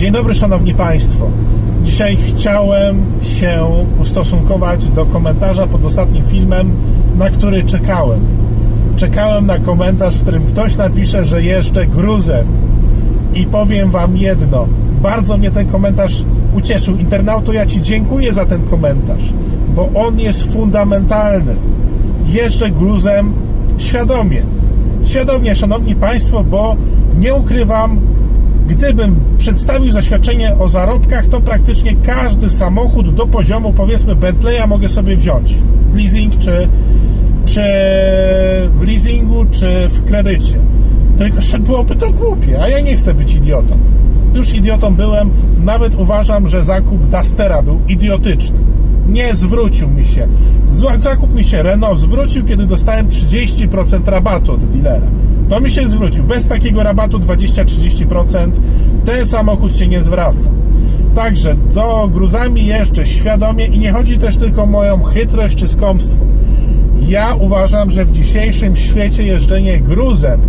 Dzień dobry, szanowni państwo. Dzisiaj chciałem się ustosunkować do komentarza pod ostatnim filmem, na który czekałem. Czekałem na komentarz, w którym ktoś napisze, że jeżdżę gruzem. I powiem wam jedno. Bardzo mnie ten komentarz ucieszył. Internauto, ja ci dziękuję za ten komentarz, bo on jest fundamentalny. Jeżdżę gruzem świadomie. Świadomie, szanowni państwo, bo nie ukrywam, gdybym przedstawił zaświadczenie o zarobkach, to praktycznie każdy samochód do poziomu, powiedzmy, Bentleya mogę sobie wziąć. Leasing, czy, czy w leasingu, czy w kredycie. Tylko, że byłoby to głupie, a ja nie chcę być idiotą. Już idiotą byłem, nawet uważam, że zakup Dustera był idiotyczny. Nie zwrócił mi się. Zakup mi się Renault zwrócił, kiedy dostałem 30% rabatu od dealera. To mi się zwrócił. Bez takiego rabatu 20-30% ten samochód się nie zwraca. Także do gruzami jeszcze świadomie i nie chodzi też tylko o moją chytrość czy skąpstwo. Ja uważam, że w dzisiejszym świecie jeżdżenie gruzem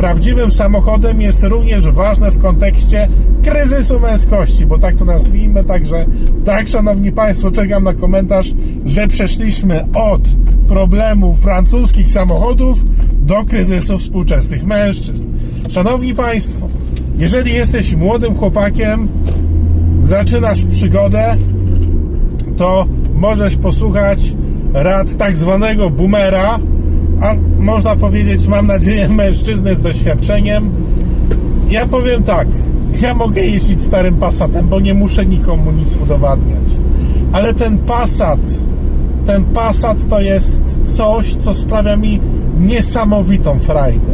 prawdziwym samochodem jest również ważne w kontekście kryzysu męskości, bo tak to nazwijmy. Także, tak, szanowni Państwo, czekam na komentarz, że przeszliśmy od problemu francuskich samochodów do kryzysu współczesnych mężczyzn. Szanowni Państwo, jeżeli jesteś młodym chłopakiem, zaczynasz przygodę, to możesz posłuchać rad tak zwanego boomera, a można powiedzieć, mam nadzieję, mężczyzny z doświadczeniem. Ja powiem tak, ja mogę jeździć starym Passatem, bo nie muszę nikomu nic udowadniać. Ale ten Passat, ten Passat to jest coś, co sprawia mi niesamowitą frajdę.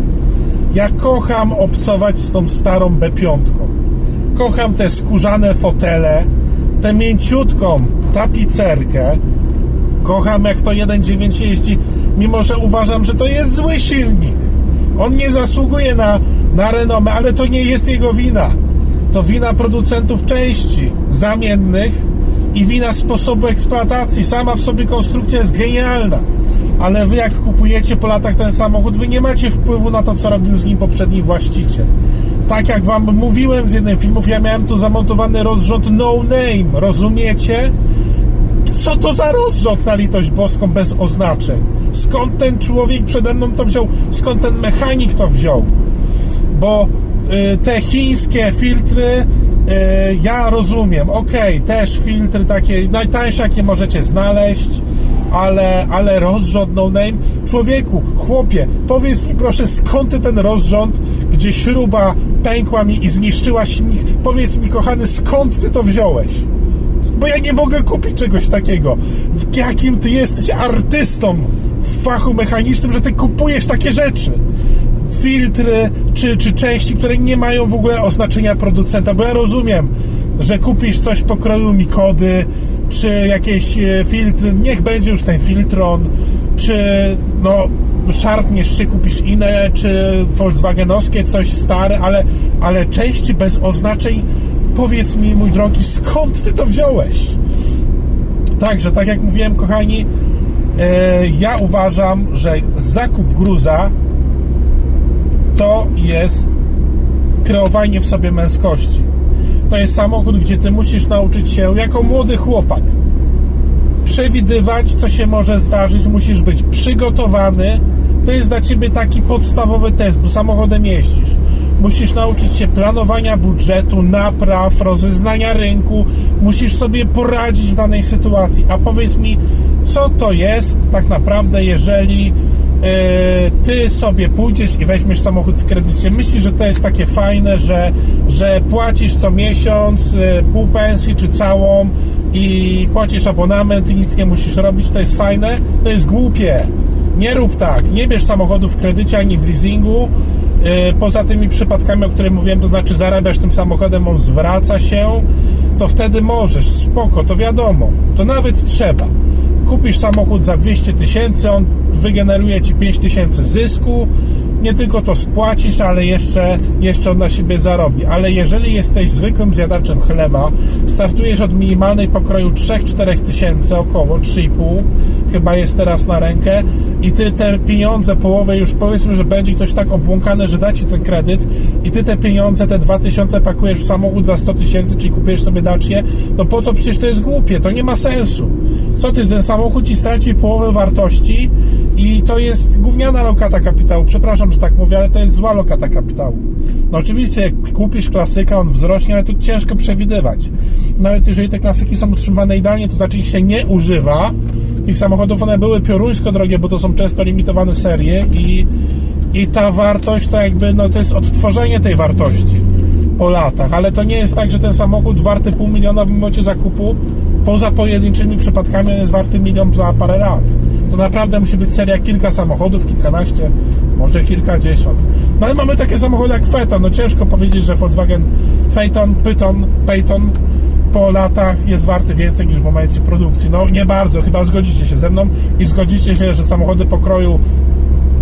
Ja kocham obcować z tą starą B5. Kocham te skórzane fotele, tę mięciutką tapicerkę. Kocham jak to 1.9 jeździ, mimo że uważam, że to jest zły silnik. On nie zasługuje na, na renomę, ale to nie jest jego wina. To wina producentów części zamiennych i wina sposobu eksploatacji. Sama w sobie konstrukcja jest genialna. Ale wy jak kupujecie po latach ten samochód, wy nie macie wpływu na to, co robił z nim poprzedni właściciel. Tak jak wam mówiłem z jednym filmów, ja miałem tu zamontowany rozrząd no name, rozumiecie? Co to za rozrząd na litość boską bez oznaczeń? Skąd ten człowiek przede mną to wziął? Skąd ten mechanik to wziął? Bo y, te chińskie filtry y, ja rozumiem, okej, też filtry takie najtańsze, jakie możecie znaleźć, ale, ale rozrząd no name. Człowieku, chłopie, powiedz mi proszę, skąd ty ten rozrząd, gdzie śruba pękła mi i zniszczyła silnik? Powiedz mi, kochany, skąd ty to wziąłeś? bo ja nie mogę kupić czegoś takiego. Jakim ty jesteś artystą w fachu mechanicznym, że ty kupujesz takie rzeczy? Filtry czy, czy części, które nie mają w ogóle oznaczenia producenta, bo ja rozumiem, że kupisz coś pokroju Mikody, czy jakieś e, filtry, niech będzie już ten filtron, czy no szarpniesz, czy kupisz inne, czy Volkswagenowskie, coś stare, ale, ale części bez oznaczeń powiedz mi, mój drogi, skąd ty to wziąłeś? Także, tak jak mówiłem, kochani, e, ja uważam, że zakup gruza to jest kreowanie w sobie męskości. To jest samochód, gdzie ty musisz nauczyć się, jako młody chłopak, przewidywać, co się może zdarzyć, musisz być przygotowany. To jest dla ciebie taki podstawowy test, bo samochodem jeździsz. Musisz nauczyć się planowania budżetu, napraw, rozeznania rynku. Musisz sobie poradzić w danej sytuacji. A powiedz mi, co to jest tak naprawdę, jeżeli ty sobie pójdziesz i weźmiesz samochód w kredycie. Myślisz, że to jest takie fajne, że, że płacisz co miesiąc e, pół pensji czy całą i płacisz abonament i nic nie musisz robić. To jest fajne? To jest głupie. Nie rób tak. Nie bierz samochodu w kredycie ani w leasingu. Yy, Poza tymi przypadkami, o których mówiłem, to znaczy zarabiasz tym samochodem, on zwraca się, to wtedy możesz, spoko, to wiadomo, to nawet trzeba. Kupisz samochód za 200 tysięcy, on wygeneruje ci 5 tysięcy zysku, nie tylko to spłacisz, ale jeszcze, jeszcze on na siebie zarobi. Ale jeżeli jesteś zwykłym zjadaczem chleba, startujesz od minimalnej pokroju 3-4 tysięcy, około 3,5, chyba jest teraz na rękę, i ty te pieniądze, połowę już powiedzmy, że będzie ktoś tak obłąkany, że da ci ten kredyt i ty te pieniądze, te 2000 pakujesz w samochód za 100 tysięcy, czyli kupujesz sobie dacie, no po co przecież to jest głupie, to nie ma sensu. Co ty, ten samochód ci straci połowę wartości i to jest gówniana lokata kapitału. Przepraszam, że tak mówię, ale to jest zła lokata kapitału. No oczywiście, jak kupisz klasyka, on wzrośnie, ale to ciężko przewidywać. Nawet jeżeli te klasyki są utrzymywane idealnie, to znaczy ich się nie używa. Tych samochodów one były pioruńsko drogie, bo to są często limitowane serie i, i ta wartość to jakby, no to jest odtworzenie tej wartości po latach, ale to nie jest tak, że ten samochód warty pół miliona w momencie zakupu, poza pojedynczymi przypadkami on jest warty milion za parę lat. To naprawdę musi być seria kilka samochodów, kilkanaście, może kilkadziesiąt. No ale mamy takie samochody jak Phaeton, no ciężko powiedzieć, że Volkswagen Phaeton, Python, Phaeton po latach jest warty więcej niż w momencie produkcji. No nie bardzo, chyba zgodzicie się ze mną i zgodzicie się, że samochody pokroju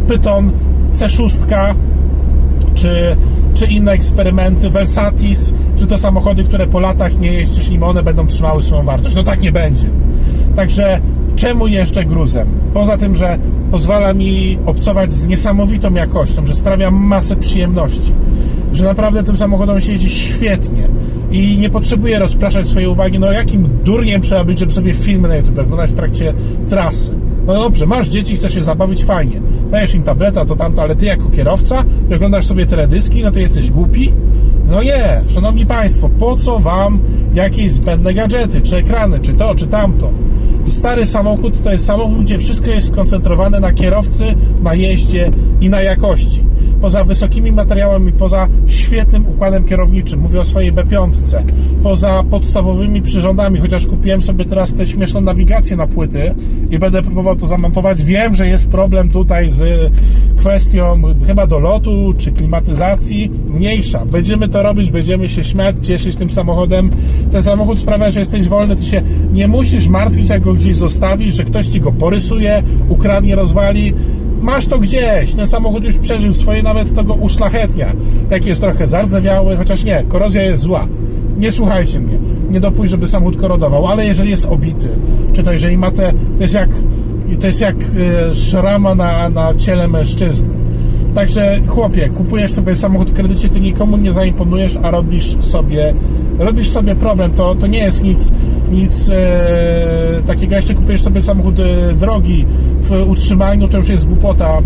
Python, C6 czy, czy inne eksperymenty, Versatis, czy to samochody, które po latach nie jeździsz nim, one będą trzymały swoją wartość. No tak nie będzie. Także czemu jeszcze gruzem? Poza tym, że pozwala mi obcować z niesamowitą jakością, że sprawia masę przyjemności, że naprawdę tym samochodem się jeździ świetnie i nie potrzebuję rozpraszać swojej uwagi, no jakim durniem trzeba być, żeby sobie filmy na YouTube oglądać w trakcie trasy. No dobrze, masz dzieci, chcesz się zabawić, fajnie. Dajesz im tableta, to tamto, ale ty jako kierowca oglądasz sobie teledyski, no to jesteś głupi? No nie, szanowni państwo, po co wam jakieś zbędne gadżety, czy ekrany, czy to, czy tamto? Stary samochód to jest samochód, gdzie wszystko jest skoncentrowane na kierowcy, na jeździe i na jakości. Poza wysokimi materiałami, poza świetnym układem kierowniczym, mówię o swojej B5, poza podstawowymi przyrządami, chociaż kupiłem sobie teraz tę śmieszną nawigację na płyty i będę próbował to zamontować. Wiem, że jest problem tutaj z kwestią chyba dolotu czy klimatyzacji. Mniejsza. Będziemy to robić, będziemy się śmiać, cieszyć tym samochodem. Ten samochód sprawia, że jesteś wolny, ty się nie musisz martwić, jak go gdzieś zostawisz, że ktoś ci go porysuje, ukradnie, rozwali masz to gdzieś, ten samochód już przeżył swoje, nawet to go uszlachetnia. Jak jest trochę zardzewiały, chociaż nie, korozja jest zła. Nie słuchajcie mnie, nie dopuść, żeby samochód korodował, ale jeżeli jest obity, czy to jeżeli ma te, to jest jak, to jest jak e, szrama na, na ciele mężczyzny. Także chłopie, kupujesz sobie samochód w kredycie, ty nikomu nie zaimponujesz, a robisz sobie, robisz sobie problem. To, to nie jest nic, nic e, takiego. Jeszcze kupujesz sobie samochód e, drogi w utrzymaniu, to już jest głupota.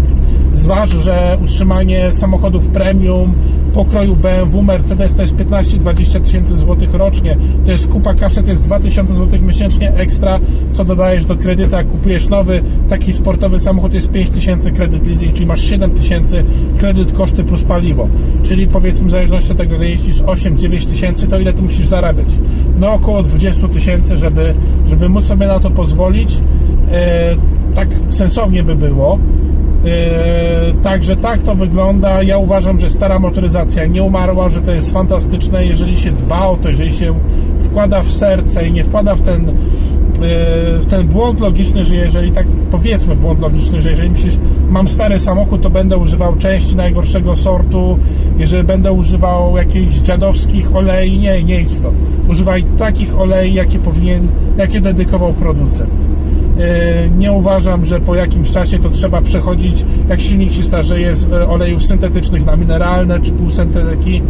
Zważ, że utrzymanie samochodów premium pokroju BMW, Mercedes to jest 15-20 tysięcy złotych rocznie. To jest kupa kasy, to jest 2000 złotych miesięcznie ekstra, co dodajesz do kredytu. Kupujesz nowy, taki sportowy samochód, jest 5 tysięcy kredyt leasing, czyli masz 7 tysięcy kredyt koszty plus paliwo. Czyli powiedzmy w zależności od tego, ile jeździsz 8-9 tysięcy, to ile ty musisz zarabiać? No około 20 tysięcy, żeby, żeby móc sobie na to pozwolić. E, tak sensownie by było. Yy, także tak to wygląda. Ja uważam, że stara motoryzacja nie umarła, że to jest fantastyczne, jeżeli się dba o to, jeżeli się wkłada w serce i nie wkłada w ten, yy, w ten błąd logiczny, że jeżeli tak powiedzmy błąd logiczny, że jeżeli myślisz, mam stary samochód, to będę używał części najgorszego sortu, jeżeli będę używał jakichś dziadowskich olei, nie, nie idź w to. Używaj takich olei, jakie powinien, jakie dedykował producent. E, nie uważam, że po jakimś czasie to trzeba przechodzić, jak silnik się starzeje z e, olejów syntetycznych na mineralne czy półsyntetyki.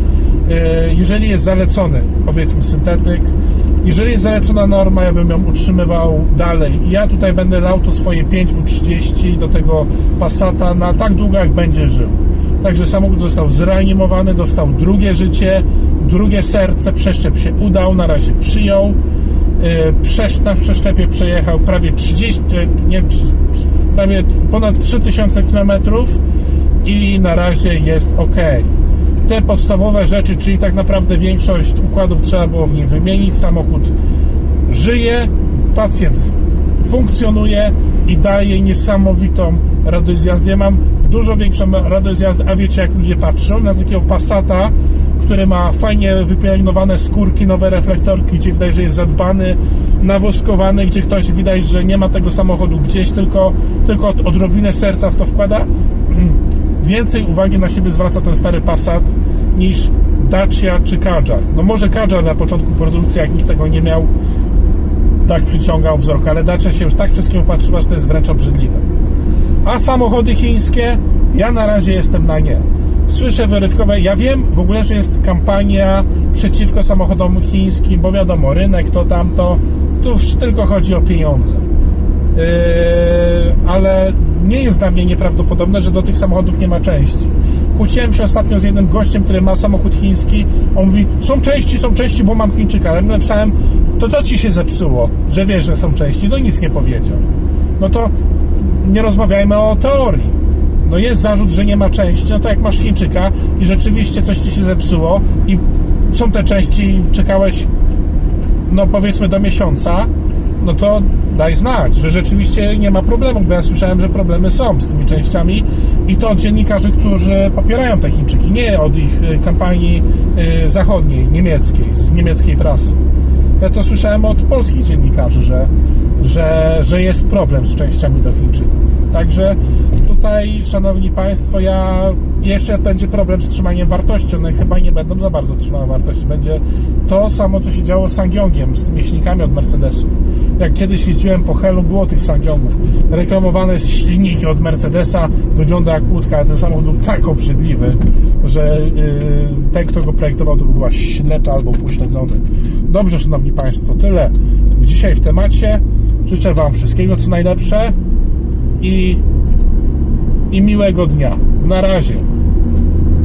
E, jeżeli jest zalecony, powiedzmy, syntetyk, jeżeli jest zalecona norma, ja bym ją utrzymywał dalej. I ja tutaj będę lał to swoje 5W30 do tego Passata na tak długo, jak będzie żył. Także samochód został zreanimowany, dostał drugie życie, drugie serce, przeszczep się udał, na razie przyjął. Przesz, na przeszczepie przejechał prawie 30, nie, prawie ponad 3000 km i na razie jest ok. Te podstawowe rzeczy, czyli tak naprawdę większość układów trzeba było w nim wymienić. Samochód żyje, pacjent funkcjonuje i daje niesamowitą radość z jazdy. Ja mam dużo większą radość z jazdy, a wiecie jak ludzie patrzą na takiego Passata, który ma fajnie wypielęgnowane skórki, nowe reflektorki, gdzie widać, że jest zadbany, nawoskowany, gdzie ktoś widać, że nie ma tego samochodu gdzieś, tylko, tylko odrobinę serca w to wkłada. Więcej uwagi na siebie zwraca ten stary Passat niż Dacia czy Kadżar. No może Kadżar na początku produkcji, jak nikt tego nie miał, tak przyciągał wzrok, ale Dacia się już tak wszystkim patrzyła, że to jest wręcz obrzydliwe. A samochody chińskie, ja na razie jestem na nie. Słyszę wyrywkowe. Ja wiem w ogóle, że jest kampania przeciwko samochodom chińskim, bo wiadomo, rynek to tamto. Tu tylko chodzi o pieniądze. Yy, ale nie jest dla mnie nieprawdopodobne, że do tych samochodów nie ma części. Kłóciłem się ostatnio z jednym gościem, który ma samochód chiński. On mówi, są części, są części, bo mam Chińczyka. Ale napisałem, to co ci się zepsuło, że wiesz, że są części? No nic nie powiedział. No to nie rozmawiajmy o teorii. No jest zarzut, że nie ma części, no to jak masz Chińczyka i rzeczywiście coś ci się zepsuło i są te części, czekałeś no powiedzmy do miesiąca, no to daj znać, że rzeczywiście nie ma problemu, bo ja słyszałem, że problemy są z tymi częściami i to od dziennikarzy, którzy popierają te Chińczyki, nie od ich y, kampanii y, zachodniej, niemieckiej, z niemieckiej prasy. Ja to słyszałem od polskich dziennikarzy, że, że, że jest problem z częściami do Chińczyków. Także tutaj, szanowni Państwo, ja jeszcze będzie problem z trzymaniem wartości. One chyba nie będą za bardzo trzymały wartości. Będzie to samo, co się działo z Sangyongiem, z tymi silnikami od Mercedesów. Jak kiedyś jeździłem po Helu, było tych Sangyongów. Reklamowane jest silniki od Mercedesa, wygląda jak łódka, ale ten samochód był tak obrzydliwy, że yy, ten, kto go projektował, to był ślepy albo upośledzony. Dobrze, szanowni Państwo, tyle w dzisiaj w temacie. Życzę Wam wszystkiego, co najlepsze i, i miłego dnia. Na razie.